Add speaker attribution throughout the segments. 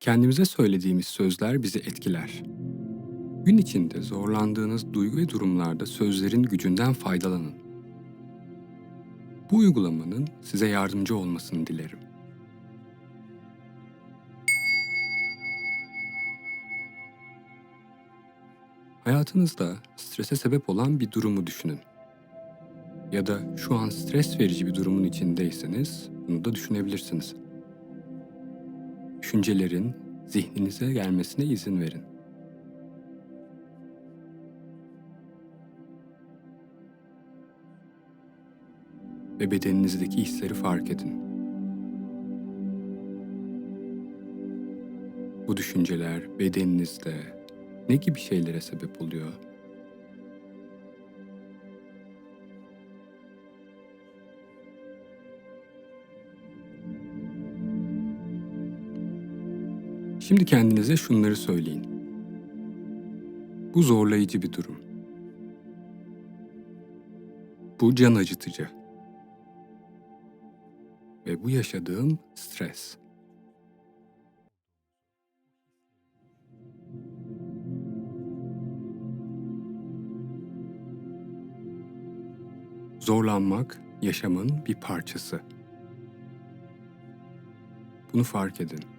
Speaker 1: Kendimize söylediğimiz sözler bizi etkiler. Gün içinde zorlandığınız duygu ve durumlarda sözlerin gücünden faydalanın. Bu uygulamanın size yardımcı olmasını dilerim. Hayatınızda strese sebep olan bir durumu düşünün. Ya da şu an stres verici bir durumun içindeyseniz bunu da düşünebilirsiniz. Düşüncelerin zihninize gelmesine izin verin. Ve bedeninizdeki hisleri fark edin. Bu düşünceler bedeninizde ne gibi şeylere sebep oluyor? Şimdi kendinize şunları söyleyin. Bu zorlayıcı bir durum. Bu can acıtıcı. Ve bu yaşadığım stres. Zorlanmak yaşamın bir parçası. Bunu fark edin.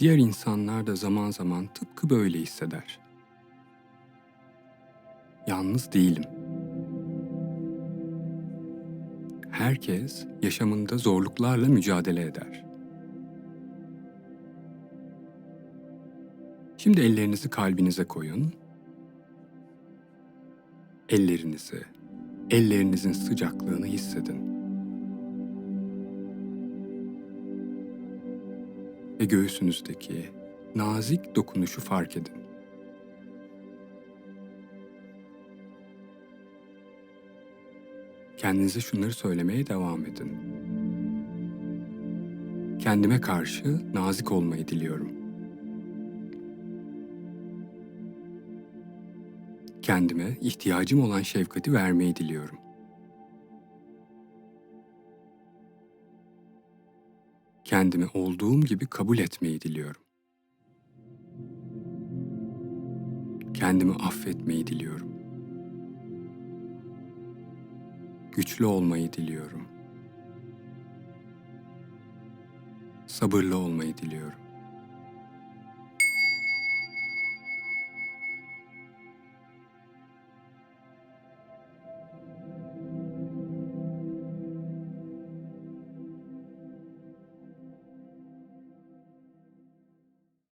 Speaker 1: Diğer insanlar da zaman zaman tıpkı böyle hisseder. Yalnız değilim. Herkes yaşamında zorluklarla mücadele eder. Şimdi ellerinizi kalbinize koyun. Ellerinizi, ellerinizin sıcaklığını hissedin. Ve göğsünüzdeki nazik dokunuşu fark edin. Kendinize şunları söylemeye devam edin. Kendime karşı nazik olmayı diliyorum. Kendime ihtiyacım olan şefkati vermeyi diliyorum. Kendimi olduğum gibi kabul etmeyi diliyorum. Kendimi affetmeyi diliyorum. Güçlü olmayı diliyorum. Sabırlı olmayı diliyorum.